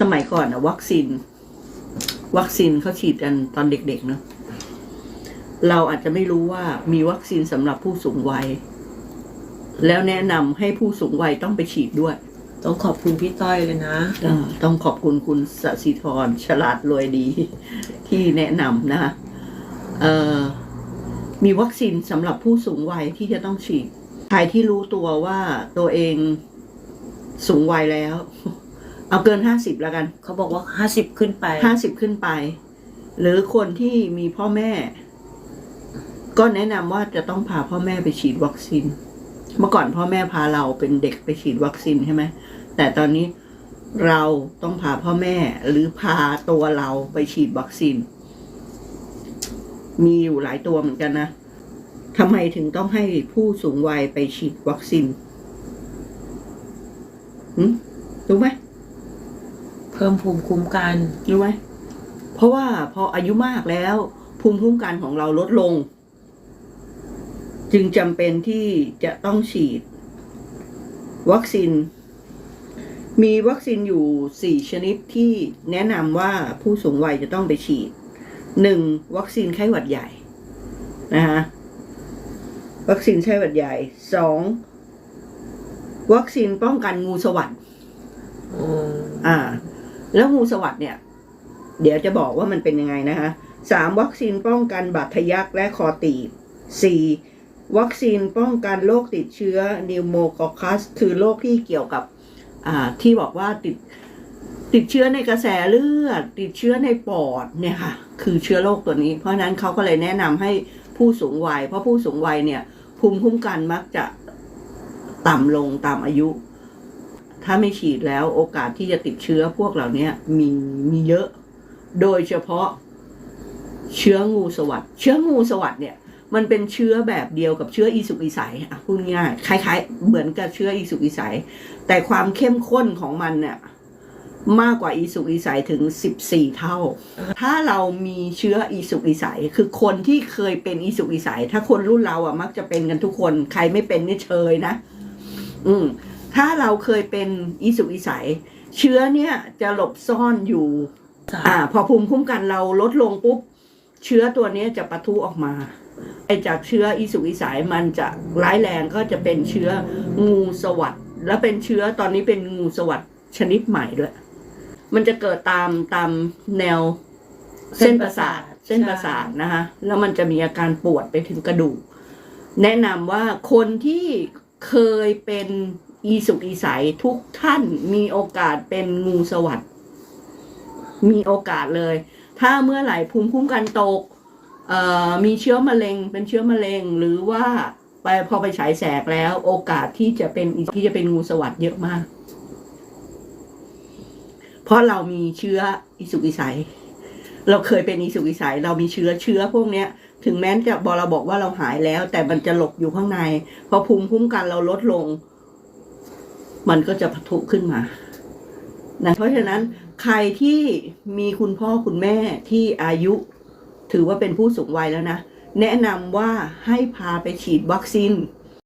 สมัยก่อนอะวัคซีน วัคซีนเขาฉีดกันตอนเด็กๆเนอะเราอาจจะไม่รู้ว่ามีวัคซีนสำหรับผู้สูงวัย แล้วแนะนำให้ผู้สูงวัยต้องไปฉีดด้วย ต้องขอบคุณพี่ต้อยเลยนะก็ต้องขอบคุณคุณสศิธรฉลาดรวยดี ที่แนะนำนะคะเอ่อมีวัคซีนสำหรับผู้สูงวัยที่จะต้องฉีด ใครที่รู้ตัวว่าตัวเองสูงวัยแล้ว เอาเกินห้าสิบแล้วกัน เขาบอกว่าห้าสิบขึ้นไปห้าสิบขึ้นไป หรือคนที่มีพ่อแม่ ก็แนะนำว่าจะต้องพาพ่อแม่ไปฉีดวัคซีน เมื่อก่อนพ่อแม่พาเราเป็นเด็กไปฉีดวัคซีนใช่ไหมแต่ตอนนี้เราต้องพาพ่อแม่หรือพาตัวเราไปฉีดวัคซีน มีอยู่หลายตัวเหมือนกันนะทำไมถึงต้องให้ผู้สูงวัยไปฉีดวัคซีนหืมรู้ไหม เพิ่มภูมิคุ้มกัน รู้ไหม เพราะว่าพออายุมากแล้ว ภูมิคุ้มกันของเราลดลง จึงจำเป็นที่จะต้องฉีด วัคซีน มีวัคซีนอยู่สี่ชนิดที่แนะนำว่าผู้สูงวัยจะต้องไปฉีดหนึ่งวัคซีนไข้หวัดใหญ่ นะคะวัคซีนไข้หวัดใหญ่สองวัคซีนป้องกันงูสวัสดอืมอ่า แล้วงูสวัสดเนี่ย เดี๋ยวจะบอกว่ามันเป็นยังไงนะคะสามวัคซีนป้องกันบาดทะยักและคอตีบสี่วัคซีนป้องกันโรคติดเชื้อนิวโมคอคัส คือโรคที่เกี่ยวกับอ่าที่บอกว่าติดติดเชื้อในกระแสเลือด ติดเชื้อในปอดเนี่ยค่ะ คือเชื้อโรคตัวนี้ เพราะฉะนั้นเขาก็เลยแนะนำให้ผู้สูงวัย เพราะผู้สูงวัยเนี่ยภูมิคุ้มกันมักจะต่ำลงตามอายุ ถ้าไม่ฉีดแล้วโอกาสที่จะติดเชื้อพวกเหล่านี้มีมีเยอะ โดยเฉพาะเชื้องูสวัสด์เชื้องูสวัสด์เนี่ย มันเป็นเชื้อแบบเดียวกับเชื้ออีสุกอีใสอะพูดง่ายคล้าย ๆ เหมือนกับเชื้ออีสุกอีใสแต่ความเข้มข้นของมันเนี่ยมากกว่าอีสุกอีใสถึงสิบสี่เท่า ถ้าเรามีเชื้ออีสุกอีใสคือคนที่เคยเป็นอีสุกอีใสถ้าคนรุ่นเราอะมักจะเป็นกันทุกคน ใครไม่เป็นนี่เชยนะ อืม ถ้าเราเคยเป็นอีสุกอีใสเชื้อเนี่ยจะหลบซ่อนอยู่อ่าพอภูมิคุ้มกันเราลดลงปุ๊บ เชื้อตัวเนี้ยจะปะทุออกมาไอจากเชื้ออีสุกอีใสมันจะร้ายแรงก็จะเป็นเชื้องูสวัสด์และเป็นเชื้อตอนนี้เป็นงูสวัสด์ชนิดใหม่ด้วย มันจะเกิดตามตามแนวเส้นประสาทเส้นประสาทนะคะแล้วมันจะมีอาการปวดไปถึงกระดูก แนะนำว่าคนที่เคยเป็น อีสุกอีใสทุกท่านมีโอกาสเป็นงูสวัสด์มีโอกาสเลย ถ้าเมื่อไหร่ภูมิคุ้มกันตกมีเชื้อมะเร็ง เป็นเชื้อมะเร็ง หรือว่าไปพอไปฉายแสกแล้ว โอกาสที่จะเป็นที่จะเป็นงูสวัสด์เยอะมาก เพราะเรามีเชื้ออีสุกอีใสเราเคยเป็นอีสุกอีใสเรามีเชื้อเชื้อพวกเนี้ยถึงแม้จะบอเราบอกว่าเราหายแล้ว แต่มันจะหลบอยู่ข้างในพอภูมิคุ้มกันเราลดลง มันก็จะปะทุขึ้นมานะเพราะฉะนั้นใครที่มีคุณพ่อคุณแม่ที่อายุ ถือว่าเป็นผู้สูงวัยแล้วนะ แนะนำว่าให้พาไปฉีดวัคซีน